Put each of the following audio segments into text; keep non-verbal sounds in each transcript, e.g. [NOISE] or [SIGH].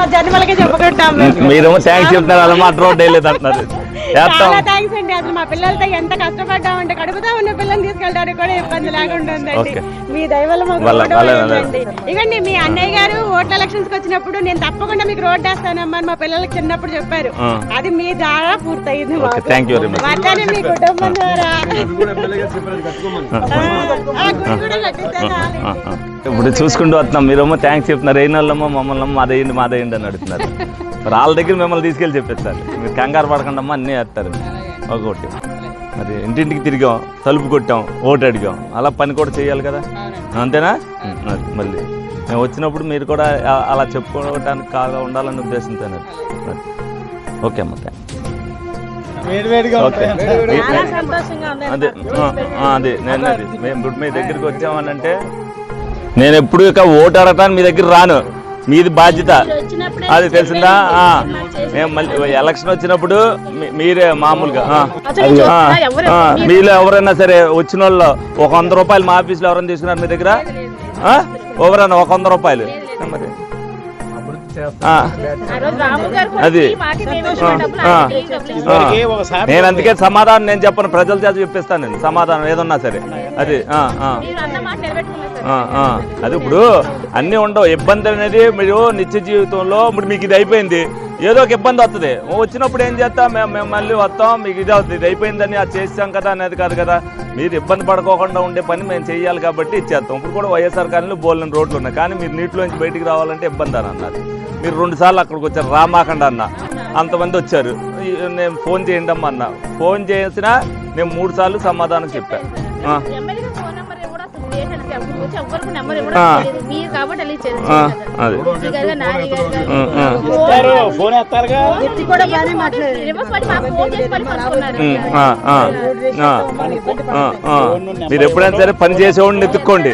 మా జన్మలకే చెప్పుకుంటాం మీరేమో థ్యాంక్స్ చెప్తున్నారు అలా మాట రోడ్ వేయలేదు అంటున్నారు. చాలా థ్యాంక్స్ అండి. అసలు మా పిల్లలతో ఎంత కష్టపడ్డామంటే కడుపుతా ఉన్న పిల్లల్ని తీసుకెళ్ళడానికి కూడా ఇబ్బంది ఓకే. మీ దయవల్ల. ఇగండి మీ అన్నయ్య గారు ఓట్ల ఎలక్షన్స్కి వచ్చినప్పుడు నేను తప్పకుండా మీకు రోడ్ వేస్తానమ్మా అని మా పిల్లలకి చిన్నప్పుడు చెప్పారు. అది మీ ద్వారా పూర్తయింది అట్లానే మీ కుటుంబం ద్వారా. ఇప్పుడు చూసుకుంటూ వస్తున్నాం. మీరేమో థ్యాంక్స్ చెప్తున్నారు. ఏ నెలమ్మో మమ్మల్ని మాదేయండి మాదేయండి అని అడుగుతున్నారు. [LAUGHS] వాళ్ళ దగ్గర మిమ్మల్ని తీసుకెళ్ళి చెప్పేస్తారు. మీరు కంగారు పడకుండా అమ్మా అన్నీ వేస్తారు ఒకటి మరి ఇంటింటికి తిరిగాం తలుపు కొట్టాం ఓటు అడిగాం. అలా పని కూడా చేయాలి కదా? అంతేనా? మళ్ళీ. మేము వచ్చినప్పుడు మీరు కూడా అలా చెప్పుకోవడానికి కాగా ఉండాలనే ఉద్దేశంతో ఓకే అమ్మ. ఓకే. అదే అదే. నేను అది. మేము ఇప్పుడు మీ దగ్గరికి వచ్చామనంటే నేను ఎప్పుడు ఇక ఓటు అడగటానికి మీ దగ్గర రాను. మీది బాధ్యత. అది తెలిసిందా? మేము మళ్ళీ ఎలక్షన్ వచ్చినప్పుడు మీరే మామూలుగా మీలో ఎవరైనా సరే వచ్చిన వాళ్ళు ఒక వంద రూపాయలు మా ఆఫీస్లో ఎవరైనా తీసుకున్నారు మీ దగ్గర? ఎవరైనా ఒక వంద రూపాయలు? మరి అది. నేను అందుకే సమాధానం నేను చెప్పను. ప్రజల చేత చెప్పిస్తాను నేను. సమాధానం ఏదన్నా సరే. అది. అది ఇప్పుడు అన్నీ ఉండవు. ఇబ్బంది అనేది మీరు నిత్య జీవితంలో ఇప్పుడు మీకు ఇది అయిపోయింది. ఏదో ఒక ఇబ్బంది వస్తుంది వచ్చినప్పుడు ఏం చేస్తాం? మేము మేము మళ్ళీ వస్తాం. మీకు ఇది అవుతుంది. ఇది అయిపోయిందని అది చేసాం కదా అనేది కాదు కదా. మీరు ఇబ్బంది పడుకోకుండా ఉండే పని మేము చేయాలి కాబట్టి ఇచ్చేస్తాం. ఇప్పుడు కూడా వైఎస్ఆర్ కాలనీలో బోల్ని రోడ్లు ఉన్నాయి. కానీ మీరు నీటిలోంచి బయటికి రావాలంటే ఇబ్బంది అని అన్నారు. మీరు రెండు సార్లు అక్కడికి వచ్చారు. రామాకండ అన్న. అంతమంది వచ్చారు. నేను ఫోన్ చేయండి అమ్మా అన్న. ఫోన్ చేసినా నేను మూడు సార్లు సమాధానం చెప్పాను ఆ. మీరు ఎప్పుడైనా సరే పని చేసేవాడిని ఎత్తుక్కోండి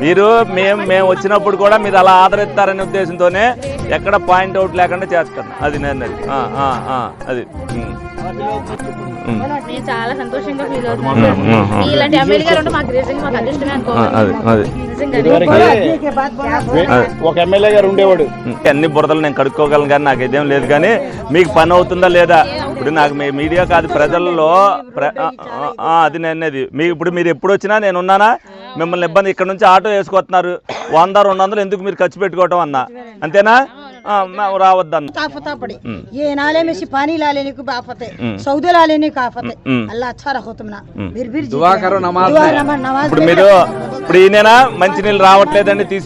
మీరు మేము మేము వచ్చినప్పుడు కూడా మీరు అలా ఆదరిస్తారనే ఉద్దేశంతోనే ఎక్కడ పాయింట్ అవుట్ లేకుండా చేస్తాను అది నేను అది. ఆ, ఆ, ఆ, అది. ఉమ్. ఉమ్. నేను చాలా సంతోషంగా ఫీల్ ఉమ్, అవుతున్నాను. ఉమ్, ఉమ్. ఇలాంటి ఎమ్మెల్యే గారు ఉంటే మాకు నిజంగా మాకు అదృష్టమే ఆ, అనుకోవాలి అది. అది ఇదివరకే ఒక ఎమ్మెల్యే గారు ఉండేవాడు. అన్ని బురదలు నేను కడుక్కోగలను కానీ నాకు ఇదేం లేదు కానీ మీకు పని అవుతుందా లేదా? ఇప్పుడు నాకు మీ మీడియా కాదు ప్రజల్లో అది నేనేది మీ ఇప్పుడు మీరు ఎప్పుడు వచ్చినా నేను ఉన్నానా? మిమ్మల్ని ఇబ్బంది ఇక్కడ నుంచి ఆటో వేసుకొస్తున్నారు. వంద రెండు వందలు ఎందుకు మీరు ఖర్చు పెట్టుకోవటం అన్నా? అంతేనా? రావద్దన్న. ತಾಪತಾಪಡಿ ಏನಾಲೆ ಮೆಸಿ ఇప్పుడు మీరు ఇప్పుడు ఈయన మంచినీళ్ళు రావట్లేదని తీసి